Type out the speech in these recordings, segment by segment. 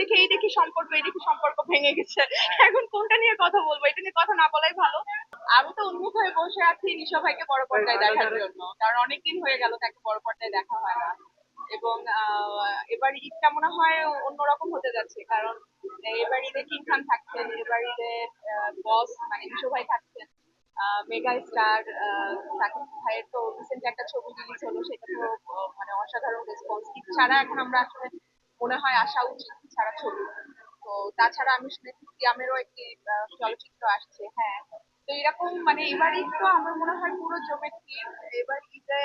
দেখে এই দেখি সম্পর্ক এই দেখি সম্পর্ক ভেঙে গেছে। এখন কোনটা নিয়ে কথা বলব? এটা নিয়ে কথা না বলাই ভালো। আমি তো উন্মুখ হয়ে বসে আছি নিশা ভাইকে বড় পর্দায় দেখার জন্য। কারণ অনেকদিন হয়ে গেল তাকে বড় পর্দায় দেখা হয় না। এবং এবার ঈদটা মনে হয় অন্যরকম হতে যাচ্ছে। কারণ এবার ঈদে কিং খান থাকছেন এবার ঈদে বস মানে নিশো ভাই থাকছেন মেগা স্টার সাকিব ভাইয়ের তো রিসেন্ট একটা ছবি রিলিজ হলো সেটা তো মানে অসাধারণ রেসপন্স ছাড়া এখন আমরা আসলে মনে হয় আসা উচিত ছাড়া ছবি। তো তাছাড়া আমি শুনেছি সিয়ামেরও একটি চলচ্চিত্র আসছে হ্যাঁ। তো এরকম মানে এবার ঈদ তো আমার মনে হয় পুরো জমে এবার ঈদে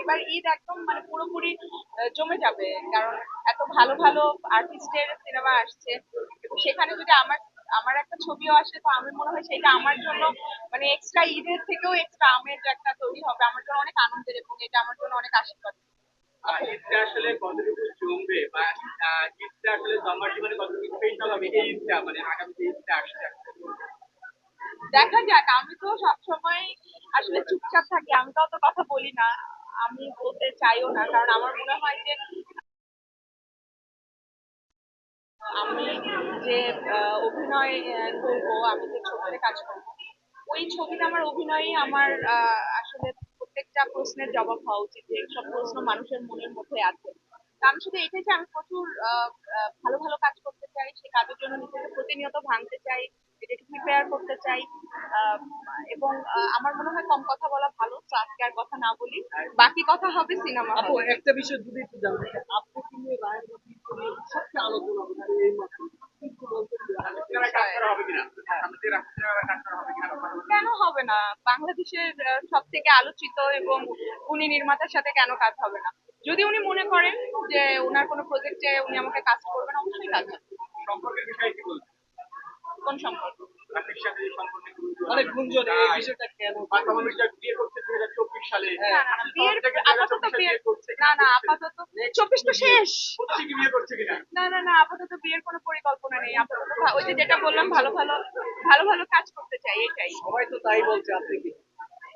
এবার ঈদ একদম মানে পুরোপুরি জমে যাবে। কারণ এত ভালো ভালো আর্টিস্টের সিনেমা আসছে। সেখানে যদি আমার আমার একটা ছবিও আসে, তো আমি মনে হয় সেটা আমার জন্য মানে এক্সট্রা ঈদের থেকেও এক্সট্রা আমেজ একটা তৈরি হবে। আমার জন্য অনেক আনন্দের এবং এটা আমার জন্য অনেক আশীর্বাদ। আসলে কতটুকু দেখা যাক, আমি তো সবসময় আসলে চুপচাপ থাকি, আমি তো অত কথা বলি না, আমি বলতে চাইও না, কারণ আমার মনে হয় যে আমি যে অভিনয় করব, আমি যে ছবিতে কাজ করব, ওই ছবিতে আমার অভিনয়ই আমার আসলে প্রত্যেকটা প্রশ্নের জবাব হওয়া উচিত, যে সব প্রশ্ন মানুষের মনের মধ্যে আছে। আমি শুধু এটাই যে আমি প্রচুর ভালো ভালো কাজ করতে চাই সে কাজের জন্য নিজেকে প্রতিনিয়ত ভাঙতে চাই এটাকে প্রিপেয়ার করতে চাই আহ, এবং আমার মনে হয় কম কথা বলা ভালো তো আজকে আর কথা না বলি। বাকি কথা হবে সিনেমা আপু একটা বিষয় যদি একটু জানতে চাই আপনি কি নিয়ে রায়ের মধ্যে সবচেয়ে আলোচনা এই মাসে কেন? হবে না? বাংলাদেশের সব থেকে আলোচিত এবং উনি নির্মাতার সাথে কেন কাজ হবে না? যদি উনি মনে করেন যে ওনার কোনো প্রজেক্টে উনি আমাকে কাজ করবেন অবশ্যই কাজ হবে। সম্পর্কের বিষয়ে কি বলবেন? কোন সম্পর্ক? রাফির সাথে সম্পর্কে গুঞ্জন এই বিষয়টা কেন? বাস্তব অনুযায়ী বিয়ে করছে দুই হাজার চব্বিশ সালে। না না বিয়ের আপাতত বিয়ের করছে না না আপাতত চব্বিশ তো শেষ। বিয়ে করছে কিনা? না না না আপাতত বিয়ের কোনো পরিকল্পনা নেই আপাতত। ওই যে যেটা বললাম ভালো ভালো ভালো ভালো কাজ করতে চাই এটাই। সবাই তো তাই বলছে আপনি কি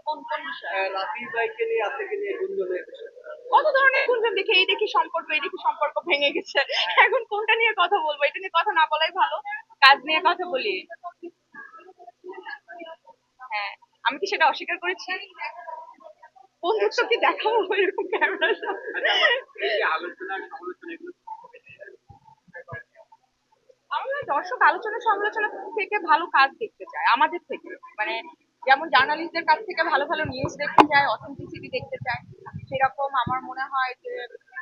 কোন কোন বিষয়? রাফি ভাইকে নিয়ে আপনাকে নিয়ে গুঞ্জনের বিষয় কত ধরনের গুঞ্জন দেখে এই দেখি সম্পর্ক এই দেখি সম্পর্ক ভেঙে গেছে। এখন কোনটা নিয়ে কথা বলব? এটা নিয়ে কথা না বলাই ভালো। কাজ নিয়ে কথা বলি। হ্যাঁ আমি কি সেটা অস্বীকার করেছি? বন্ধুত্ব কি দেখাবো এরকম ক্যামেরার আমার দর্শক আলোচনা সমালোচনা থেকে ভালো কাজ দেখতে চায় আমাদের থেকে। মানে যেমন জার্নালিস্টদের কাছ থেকে ভালো ভালো নিউজ দেখতে চায় অথেন্টিসিটি দেখতে চায় সেরকম আমার মনে হয় যে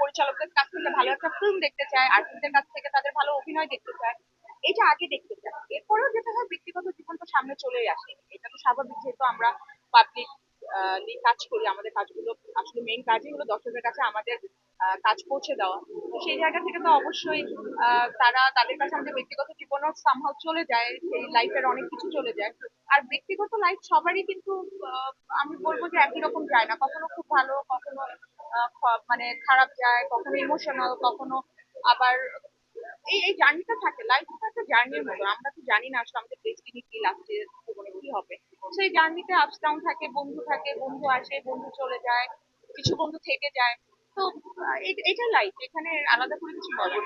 পরিচালকদের কাছ থেকে ভালো একটা ফিল্ম দেখতে চায় আর্টিস্টদের কাছ থেকে তাদের ভালো অভিনয় দেখতে চায়। এটা আগে দেখতে চায়। এরপরেও যেটা হয়, ব্যক্তিগত জীবন তো সামনে চলেই আসে। এটা তো স্বাভাবিক যেহেতু আমরা পাবলিক কাজ করি, আমাদের কাজগুলো আসলে মেইন কাজই হলো দর্শকের কাছে আমাদের কাজ পৌঁছে দেওয়া। সেই জায়গা থেকে তো অবশ্যই তারা তাদের কাছে আমাদের ব্যক্তিগত জীবনও সামহাও চলে যায়, সেই লাইফের অনেক কিছু চলে যায়। আর ব্যক্তিগত লাইফ সবারই কিন্তু আমি বলব যে একই রকম যায় না। কখনো খুব ভালো, কখনো মানে খারাপ যায়, কখনো ইমোশনাল কখনো আবার এই এই জার্নিটা থাকে লাইফটা একটা জার্নির মতো। আমরা তো জানি না আসলে আমাদের ডেস্টিনি কি লাস্টে জীবনে কি হবে। সেই জার্নিতে আপস ডাউন থাকে, বন্ধু থাকে, বন্ধু আসে, বন্ধু চলে যায়, কিছু বন্ধু থেকে যায়। তো এটা লাইফ এখানে আলাদা করে কিছু বলার